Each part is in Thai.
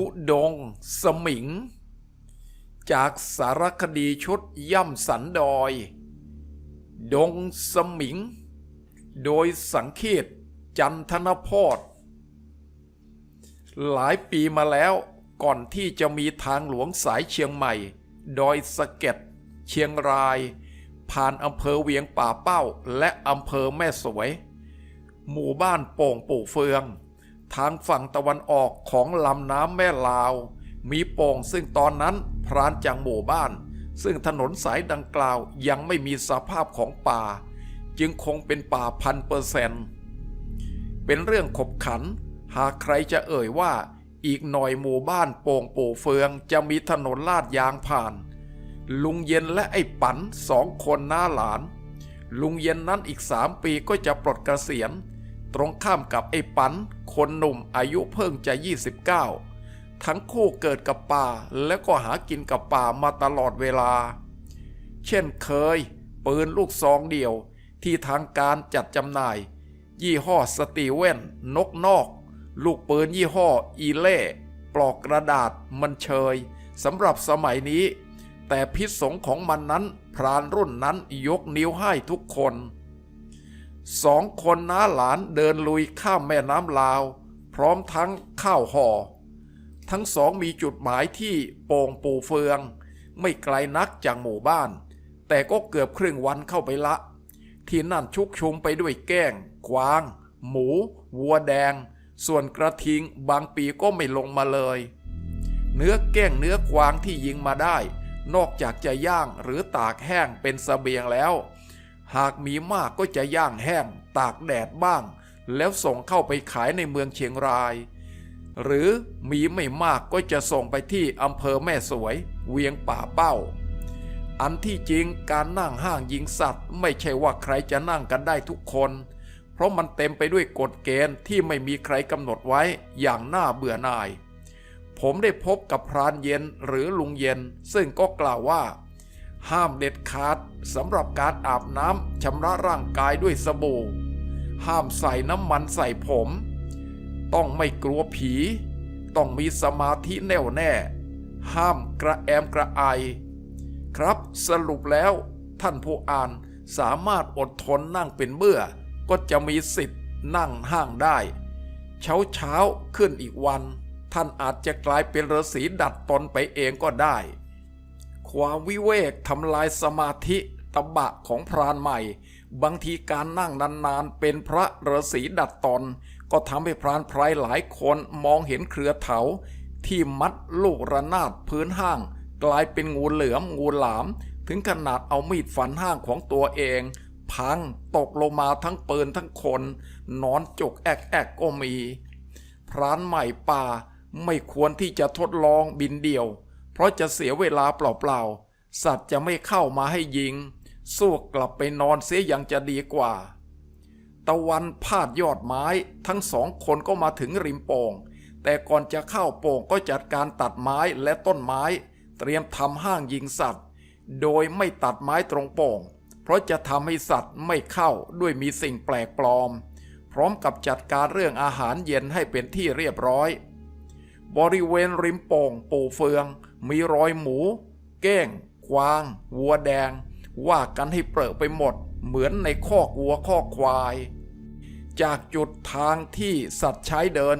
ทุดง สมิง จากสารคดีชุดย่ำสันดอย ดงสมิง โดยสังเขตจันทนพอดหลายปีมาแล้วก่อนที่จะมีทางหลวงสายเชียงใหม่ ดอยสะเก็ด เชียงราย ผ่านอำเภอเวียงป่าเป้า และอำเภอแม่สวย หมู่บ้านโป่งปู่เฟือง ทางฝั่งตะวันออกของลำน้ำแม่ลาว มีโป่งซึ่งตอนนั้นพรานจากหมู่บ้าน ซึ่งถนนสายดังกล่าวยังไม่มีสภาพของป่า จึงคงเป็นป่าพันเปอร์เซนต์เป็นเรื่องขบขัน หากใครจะเอ่ยว่าอีกหน่อยหมู่บ้านโป่งปู่เฟืองจะมีถนนลาดยางผ่าน ลุงเย็นและไอ้ปันสองคนหน้าหลาน ลุงเย็นนั้นอีกสามปีก็จะปลดเกษียณ ตรงข้ามกับไอ้ปัน คนหนุ่มอายุเพิ่งจะ 29 ทั้งคู่เกิดกับป่าและก็หากินกับป่ามาตลอดเวลา เช่นเคย ปืนลูกซองเดี่ยวที่ทางการจัดจำหน่าย ยี่ห้อสตีเวนนกนอก ลูกปืนยี่ห้ออีเล่ปลอกกระดาษมันเชยสำหรับสมัยนี้ แต่พิษสงของมันนั้นพรานรุ่นนั้นยกนิ้วให้ทุกคน สองคนน้าหลานเดินลุยข้ามแม่น้ำลาว พร้อมทั้งข้าวห่อ ทั้งสองมีจุดหมายที่โป่งปูเฟือง ไม่ไกลนักจากหมู่บ้าน แต่ก็เกือบครึ่งวันเข้าไปละ ที่นั่นชุกชุมไปด้วยแก้งกวาง หมู วัวแดง ส่วนกระทิงบางปีก็ไม่ลงมาเลย เนื้อแก้งเนื้อกวางที่ยิงมาได้ นอกจากจะย่างหรือตากแห้งเป็นสเสบียงแล้ว หากมีมากก็จะย่างแห้ง ตากแดดบ้าง แล้วส่งเข้าไปขายในเมืองเชียงราย หรือมีไม่มากก็จะส่งไปที่อำเภอแม่สวย เวียงป่าเป้า อันที่จริงการนั่งห้างยิงสัตว์ ไม่ใช่ว่าใครจะนั่งกันได้ทุกคน เพราะมันเต็มไปด้วยกฎเกณฑ์ที่ไม่มีใครกำหนดไว้อย่างน่าเบื่อหน่าย ผมได้พบกับพรานเย็นหรือลุงเย็น ซึ่งก็กล่าวว่า ห้ามเด็ดขาดสำหรับการอาบน้ำชำระร่างกายด้วยสบู่ ห้ามใส่น้ำมันใส่ผม ต้องไม่กลัวผี ต้องมีสมาธิแน่วแน่ ห้ามกระแอมกระไอ ครับสรุปแล้วท่านผู้อ่านสามารถอดทนนั่งเป็นเบื่อ ก็จะมีสิทธิ์นั่งห้างได้ เช้าเช้าขึ้นอีกวัน ท่านอาจจะกลายเป็นฤาษีดัดตนไปเองก็ได้ ความวิเวกทำลายสมาธิตบะของพรานใหม่ บางทีการนั่งนานๆ เป็นพระฤาษีดัดตน ก็ทำให้พรานไพรหลายคนมองเห็นเครือเถา ที่มัดลูกระนาดพื้นห้าง กลายเป็นงูเหลือมงูหลาม ถึงขนาดเอามีดฟันห้างของตัวเอง พังตกลงมาทั้งปืนทั้งคน นอนจกแอกแอกก็มี พรานใหม่ป่าไม่ควรที่จะทดลองบินเดี่ยว เพราะจะเสียเวลาเปล่าๆ สัตว์จะไม่เข้ามาให้ยิง สู้กลับไปนอนเสียยังจะดีกว่า ตะวันพาดยอดไม้ทั้งสองคนก็มาถึงริมโป่ง แต่ก่อนจะเข้าโป่งก็จัดการตัดไม้และต้นไม้ เตรียมทำห้างยิงสัตว์ โดยไม่ตัดไม้ตรงโป่ง เพราะจะทำให้สัตว์ไม่เข้าด้วยมีสิ่งแปลกปลอม พร้อมกับจัดการเรื่องอาหารเย็นให้เป็นที่เรียบร้อย บริเวณริมโป่งปูเฟือง มีรอยหมู เก้งกวาง วัวแดง ว่ากันให้เปรอะไปหมด เหมือนในคอกวัวคอกควาย จากจุดทางที่สัตว์ใช้เดิน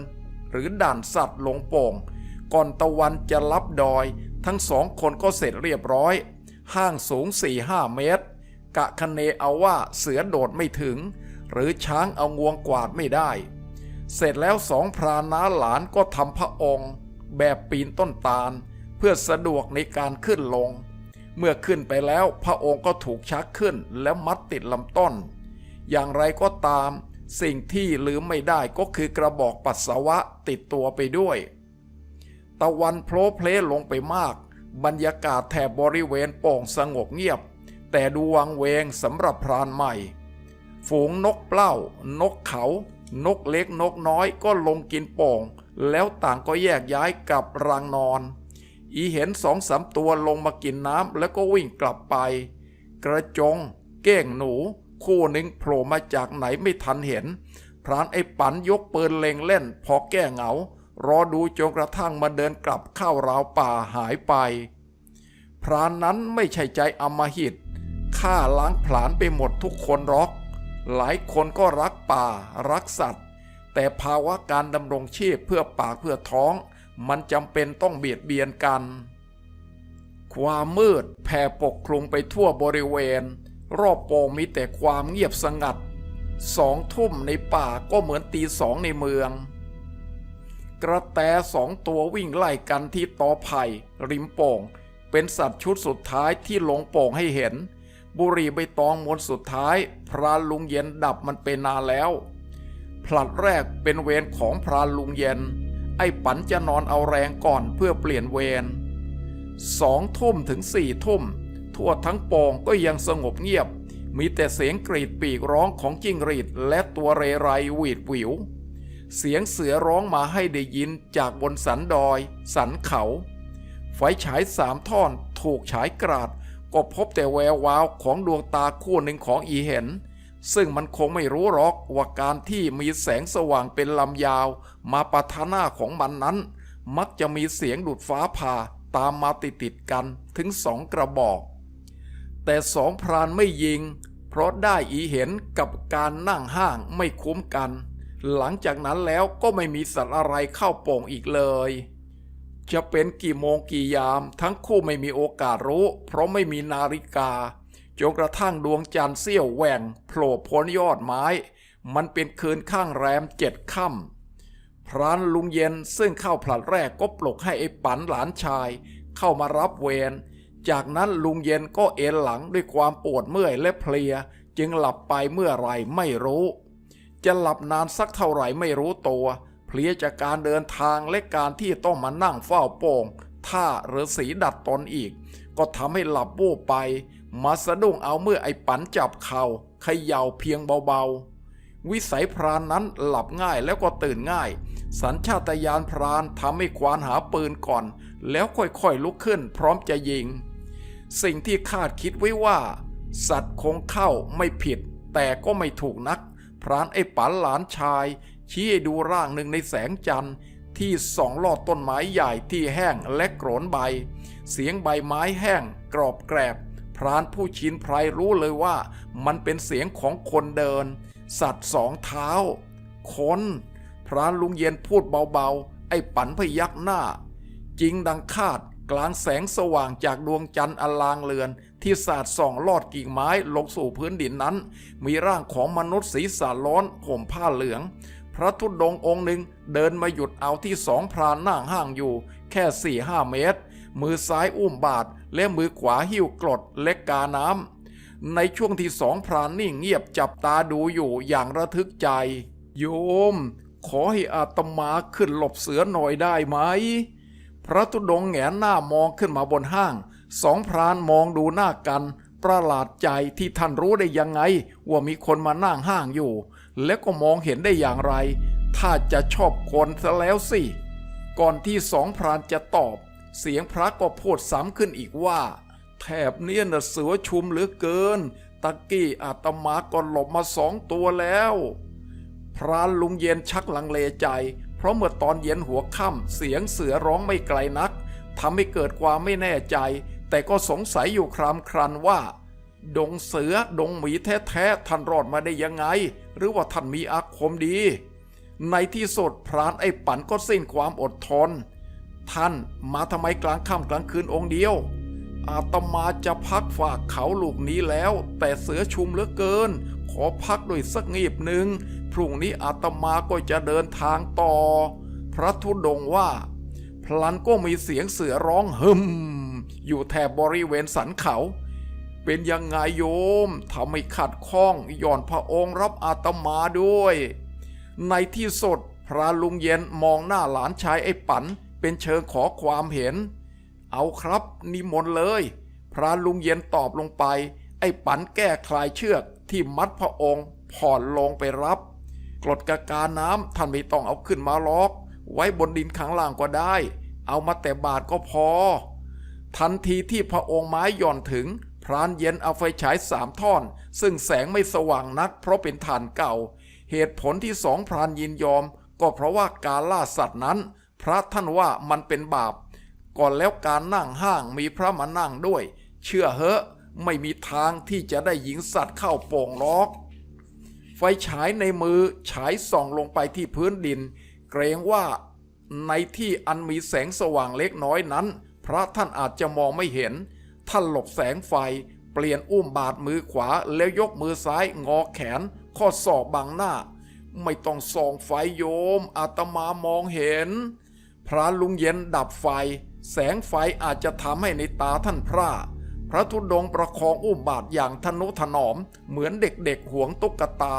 หรือด่านสัตว์ลงโป่ง ก่อนตะวันจะลับดอย ทั้งสองคนก็เสร็จเรียบร้อย ห้างสูง 4-5 เมตร กะคะเนเอาว่าเสือโดดไม่ถึง หรือช้างเอางวงกวาดไม่ได้ เสร็จแล้วสองพรานน้าหลานก็ทำพระองค์ แบบปีนต้นตาล เพื่อสะดวกในการขึ้นลง เมื่อขึ้นไปแล้วพระองค์ก็ถูกชักขึ้นแล้วมัดติดลำต้น อย่างไรก็ตาม สิ่งที่ลืมไม่ได้ก็คือกระบอกปัสสาวะติดตัวไปด้วย ตะวันโผล่เพลลงไปมาก บรรยากาศแถบบริเวณโป่งสงบเงียบ แต่ดูวังเวงสำหรับพรานใหม่ ฝูงนกเปล้า นกเขา นกเล็กนกน้อยก็ลงกินโป่งแล้วต่างก็แยกย้ายกับรังนอน อีเห็นสองสามตัวลงมากินน้ำแล้วก็วิ่งกลับไป กระจง เก้งหนู คู่หนึ่งโผล่มาจากไหนไม่ทันเห็น พรานไอ้ปันยกปืนเล็งเล่น พอแก้เหงา รอดูจนกระทั่งมาเดินกลับเข้าราวป่าหายไป พรานนั้นไม่ใช่ใจอำมหิตฆ่าล้างผลาญไปหมดทุกคนรอก หลายคนก็รักป่า รักสัตว์ แต่ภาวะการดำรงชีพเพื่อปากเพื่อท้อง มันจำเป็นต้องเบียดเบียนกัน ความมืดแผ่ปกคลุมไปทั่วบริเวณ รอบโปงมีแต่ความเงียบสงัด สองทุ่มในป่าก็เหมือนตีสองในเมือง กระแตสองตัววิ่งไล่กันที่ตอไผ่ริมโป่ง เป็นสัตว์ชุดสุดท้ายที่หลงโป่งให้เห็น บุรีใบตองมวนสุดท้าย พรานลุงเย็นดับมันเป็นนานแล้ว ผลัดแรกเป็นเวรของพรานลุงเย็น ไอ้ปันจะนอนเอาแรงก่อนเพื่อเปลี่ยนเวรสองทุ่มถึงสี่ทุ่ม ทั่วทั้งป่งก็ยังสงบเงียบ มีแต่เสียงกรีดปีกร้องของจิ้งหรีดและตัวเรไรหวีดหวิว เสียงเสือร้องมาให้ได้ยินจากบนสันดอย สันเขา ไฟฉายสามท่อนถูกฉายกราด ก็พบแต่แวววาวของดวงตาคู่หนึ่งของอีเห็น ซึ่งมันคงไม่รู้หรอกว่าการที่มีแสงสว่างเป็นลำยาว มาปะทะหน้าของมันนั้น มักจะมีเสียงดูดฟ้าผ่าตามมาติดติดกันถึงสองกระบอก แต่สองพรานไม่ยิง เพราะได้อีเห็นกับการนั่งห้างไม่คุ้มกัน หลังจากนั้นแล้วก็ไม่มีสัตว์อะไรเข้าโป่งอีกเลย จะเป็นกี่โมงกี่ยามทั้งคู่ไม่มีโอกาสรู้ เพราะไม่มีนาฬิกา จนกระทั่งดวงจันทร์เสี้ยวแหว่งโผล่พ้นยอดไม้ มันเป็นคืนข้างแรมเจ็ดค่ำพรานลุงเย็นซึ่งเข้าผลัดแรกก็ปลุกให้ไอ้ปันหลานชาย เข้ามารับเวร จากนั้นลุงเย็นก็เอนหลังด้วยความปวดเมื่อยและเพลีย จึงหลับไปเมื่อไรไม่รู้ จะหลับนานสักเท่าไหร่ไม่รู้ตัว เพลียจากการเดินทางและการที่ต้องมานั่งเฝ้าโป่ง ท่าหรือสีดัดตนอีก ก็ทำให้หลับวูบไป มาสะดุ้งเอาเมื่อไอ้ปันจับเข่าเขย่าเพียงเบาๆ วิสัยพรานนั้นหลับง่ายแล้วก็ตื่นง่าย สัญชาตญาณพรานทำให้ควานหาปืนก่อน แล้วค่อยๆลุกขึ้นพร้อมจะยิง สิ่งที่คาดคิดไว้ว่า สัตว์คงเข้าไม่ผิด แต่ก็ไม่ถูกนัก พรานไอ้ปันหลานชายชี้ให้ดูร่างหนึ่งในแสงจันทร์ ที่ส่องลอดต้นไม้ใหญ่ที่แห้งและโกรนใบ เสียงใบไม้แห้ง กรอบแกรบ พรานผู้ชินไพรรู้เลยว่ามันเป็นเสียงของคนเดิน สัตว์สองเท้า คน พรานลุงเย็นพูดเบาๆ ไอ้ปันพยักหน้า จริงดังคาดกลางแสงสว่างจากดวงจันทร์อลางเลือน ที่สาดส่องลอดกิ่งไม้ลงสู่พื้นดินนั้น มีร่างของมนุษย์ศีรษะล้อนห่มผ้าเหลือง พระธุดงองค์หนึ่งเดินมาหยุดเอาที่สองพรานนั่งห่างอยู่ แค่สี่ห้าเมตร มือซ้ายอุ้มบาทและมือขวาหิ้วกรดและกกาน้ำในช่วงที่สองพรานนิ่งเงียบจับตาดูอยู่อย่างระทึกใจ โยม ขอให้อาตมาขึ้นหลบเสือหน่อยได้ไหม พระธุดงแหงนหน้ามองขึ้นมาบนห้าง สองพรานมองดูหน้ากัน ประหลาดใจที่ท่านรู้ได้ยังไง ว่ามีคนมานั่งห้างอยู่ และก็มองเห็นได้อย่างไร ถ้าจะชอบคนซะแล้วสิ ก่อนที่สองพรานจะตอบ เสียงพระก็พูดซ้ำขึ้นอีกว่า แถบเนี้ยน่ะเสือชุมเหลือเกิน ตะกี้อาตมาก็หลบมาสองตัวแล้ว พรานลุงเย็นชักลังเลใจ เพราะเมื่อตอนเย็นหัวค่ำเสียงเสือร้องไม่ไกลนักทำให้เกิดความไม่แน่ใจ แต่ก็สงสัยอยู่ครามครันว่า ดงเสือดงหมีแท้ๆท่านรอดมาได้ยังไง หรือว่าท่านมีอาคมดี ในที่สุดพรานไอ้ปันก็สิ้นความอดทน ท่านมาทำไมกลางค่ำกลางคืนองค์เดียว อาตมาจะพักฝากเขาลูกนี้แล้ว แต่เสือชุมเหลือเกิน ขอพักด้วยสักงีบหนึ่งพรุ่งนี้อาตมาก็จะเดินทางต่อ พระธุดงว่าพลันก็มีเสียงเสือร้องฮึมอยู่แถบบริเวณสันเขา เป็นยังไงโยมทำให้ขัดข้องย่อนพระองค์รับอาตมาด้วย ในที่สุดพระลุงเย็นมองหน้าหลานชายไอ้ปันเป็นเชิงขอความเห็น เอาครับนิมนต์เลย พระลุงเย็นตอบลงไป ไอ้ปันแก้คลายเชือกที่มัดพระองค์ผ่อนลงไปรับ กรดกากาน้ำท่านไม่ต้องเอาขึ้นมาล็อก ไว้บนดินข้างล่างก็ได้ เอามาแต่บาทก็พอ ทันทีที่พระองค์ไม้หย่อนถึง พรานเย็นเอาไฟฉายสามท่อน ซึ่งแสงไม่สว่างนักเพราะเป็นถ่านเก่า เหตุผลที่สองพรานยินยอม ก็เพราะว่าการล่าสัตว์นั้น พระท่านว่ามันเป็นบาป ก่อนแล้วการนั่งห้างมีพระมานั่งด้วย เชื่อเหอะไม่มีทางที่จะได้หญิงสัตว์เข้าโป่งล็อกไฟฉายในมือฉายส่องลงไปที่พื้นดิน เกรงว่าในที่อันมีแสงสว่างเล็กน้อยนั้น พระท่านอาจจะมองไม่เห็น ท่านหลบแสงไฟ เปลี่ยนอุ้มบาดมือขวาแล้วยกมือซ้ายงอแขน ข้อศอกบังหน้า ไม่ต้องส่องไฟโยมอาตมามองเห็น พระลุงเย็นดับไฟ แสงไฟอาจจะทำให้ในตาท่านพร่าพระธุดงประคองอุ้มบาทอย่างทนุถนอม เหมือนเด็กๆหวงตุ๊กตา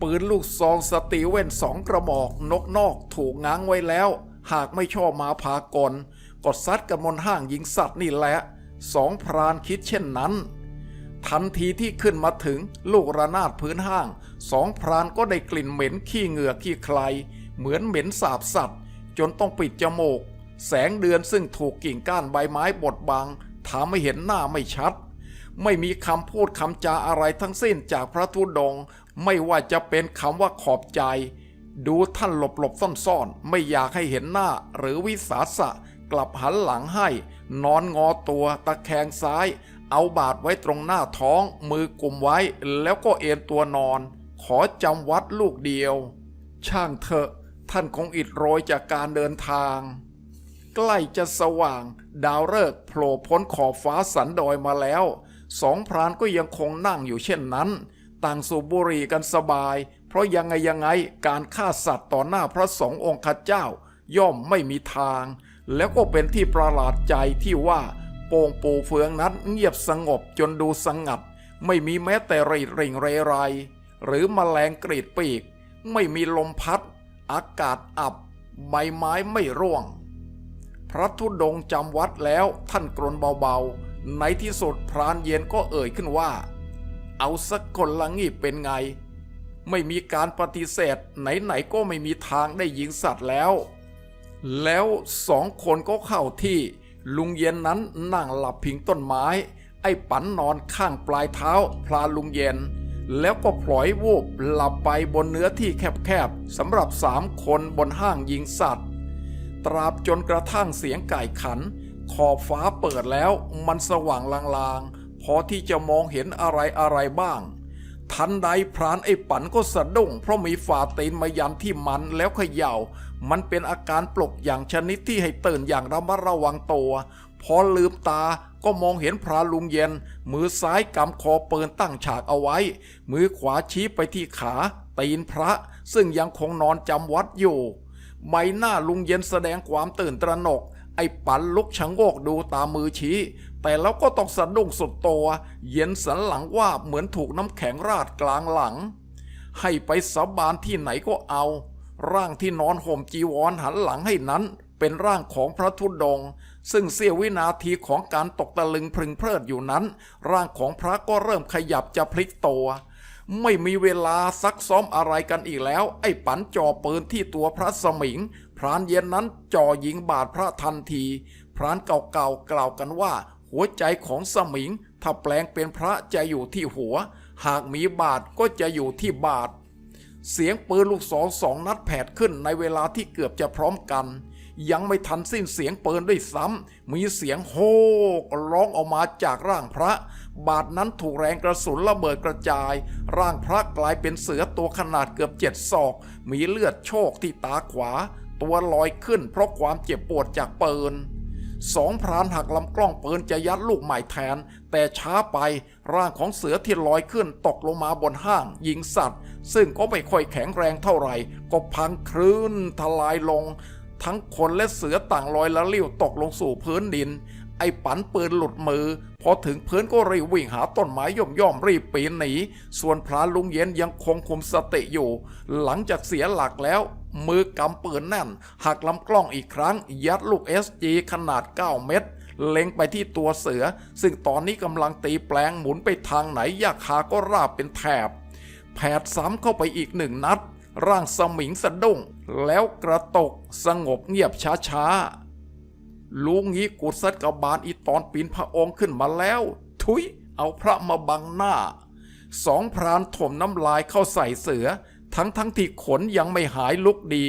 ปืนลูกซองสตีเว่นสองกระบอกนกนอกถูกง้างไว้แล้ว หากไม่ชอบมาพากลกดซัดกันบนห้างยิงสัตว์นี่แหละ สองพรานคิดเช่นนั้น ทันทีที่ขึ้นมาถึงลูกระนาดพื้นห้าง สองพรานก็ได้กลิ่นเหม็นขี้เหงื่อขี้ใคร เหมือนเหม็นสาบสัตว์ จนต้องปิดจมูก แสงเดือนซึ่งถูกกิ่งก้านใบไม้บดบังทำให้เห็นหน้าไม่ชัด ไม่มีคำพูดคำจาอะไรทั้งสิ้นจากพระธุดง ไม่ว่าจะเป็นคำว่าขอบใจ ดูท่านหลบหลบซ่อนซ่อนๆไม่อยากให้เห็นหน้าหรือวิสาสะกลับหันหลังให้ นอนงอตัวตะแคงซ้าย เอาบาดไว้ตรงหน้าท้อง มือกุมไว้แล้วก็เอนตัวนอน ขอจำวัดลูกเดียว ช่างเถอะ ท่านคงอิดโรยจากการเดินทาง ใกล้จะสว่าง ดาวฤกษ์โผล่พ้นขอบฟ้าสันดอยมาแล้ว สองพรานก็ยังคงนั่งอยู่เช่นนั้น ต่างสูบบุหรี่กันสบาย เพราะยังไงยังไงการฆ่าสัตว์ต่อหน้าพระสงฆ์องค์ข้าเจ้า ย่อมไม่มีทาง แล้วก็เป็นที่ประหลาดใจที่ว่าโป่งปูเฟืองนั้นเงียบสงบจนดูสงัด ไม่มีแม้แต่รีดริ่งเรไร หรือมแมลงกรีดปีก ไม่มีลมพัด อากาศอับ ใบไม้ไม่ร่วง พระธุดงจำวัดแล้วท่านกรนเบาๆ ในที่สุดพรานเย็นก็เอ่ยขึ้นว่า เอาสักคนละงี้เป็นไง ไม่มีการปฏิเสธ ไหนๆก็ไม่มีทางได้ยิงสัตว์แล้ว แล้วสองคนก็เข้าที่ ลุงเย็นนั้นนั่งหลับพิงต้นไม้ ไอ้ปันนอนข้างปลายเท้าพลาลุงเย็น แล้วก็พลอยวูบหลับไปบนเนื้อที่แคบๆสำหรับสามคนบนห้างยิงสัตว์ ตราบจนกระทั่งเสียงไก่ขัน ขอบฟ้าเปิดแล้วมันสว่างลางๆ พอที่จะมองเห็นอะไรอะไรบ้าง ทันใดพรานไอ้ปันก็สะดุ้งเพราะมีฝ่าตีนมายันที่มันแล้วเขย่า มันเป็นอาการปลกอย่างชนิดที่ให้ตื่นอย่างระมัดระวังตัว พอลืมตาก็มองเห็นพรานลุงเย็น มือซ้ายกำคอปืนตั้งฉากเอาไว้ มือขวาชี้ไปที่ขาตีนพระ ซึ่งยังคงนอนจำวัดอยู่ ใบหน้าลุงเย็นแสดงความตื่นตระหนก ไอ้ปันลุกชะโงกดูตามมือชี้ แต่แล้วก็ต้องสะดุ้งสุดตัว เย็นสันหลังว่าเหมือนถูกน้ำแข็งราดกลางหลัง ให้ไปสาบานที่ไหนก็เอา ร่างที่นอนห่มจีวรหันหลังให้นั้น เป็นร่างของพระธุดง ซึ่งเสี้ยววินาทีของการตกตะลึงพึงเพลิดอยู่นั้น ร่างของพระก็เริ่มขยับจะพลิกตัว ไม่มีเวลาซักซ้อมอะไรกันอีกแล้ว ไอ้ปันจ่อปืนที่ตัวพระสมิง พรานเย็นนั้นจ่อยิงบาดพระทันที พรานเก่าๆกล่าวกันว่า หัวใจของสมิง ถ้าแปลงเป็นพระจะอยู่ที่หัว หากมีบาดก็จะอยู่ที่บาด เสียงปืนลูกสองสองนัดแผดขึ้นในเวลาที่เกือบจะพร้อมกัน ยังไม่ทันสิ้นเสียงปืนด้วยซ้ำมีเสียงโฮกร้องออกมาจากร่างพระ บาดนั้นถูกแรงกระสุนระเบิดกระจาย ร่างพระกลายเป็นเสือตัวขนาดเกือบเจ็ดศอก มีเลือดโชกที่ตาขวา ตัวลอยขึ้นเพราะความเจ็บปวดจากปืน สองพรานหักลำกล้องปืนจะยัดลูกใหม่แทน แต่ช้าไปร่างของเสือที่ลอยขึ้นตกลงมาบนห้างยิงสัตว์ ซึ่งก็ไม่ค่อยแข็งแรงเท่าไหร่ ก็พังคลื่นทลายลง ทั้งคนและเสือต่างลอยละลิ้วตกลงสู่พื้นดิน ไอ้ปันปืนหลุดมือ พอถึงพื้นก็รีบวิ่งหาต้นไม้ย่อมย่อมรีบปีนหนี ส่วนพรานลุงเย็นยังคงคุมสติอยู่ หลังจากเสียหลักแล้ว มือกำปืนแน่น หักลำกล้องอีกครั้ง ยัดลูก SG ขนาด 9 เม็ดเล็งไปที่ตัวเสือ ซึ่งตอนนี้กำลังตีแปลงหมุนไปทางไหนยาคาก็ราบเป็นแถบ แผดซ้ำเข้าไปอีกหนึ่งนัด ร่างสมิงสะดุ้ง แล้วกระตกสงบเงียบช้าๆ ลุงงี้กุดซัดกบาลอีตอนปีนพระองค์ขึ้นมาแล้ว ทุย เอาพระมาบังหน้า สองพรานถมน้ำลายเข้าใส่เสือ ทั้งทั้งที่ขนยังไม่หายลุกดี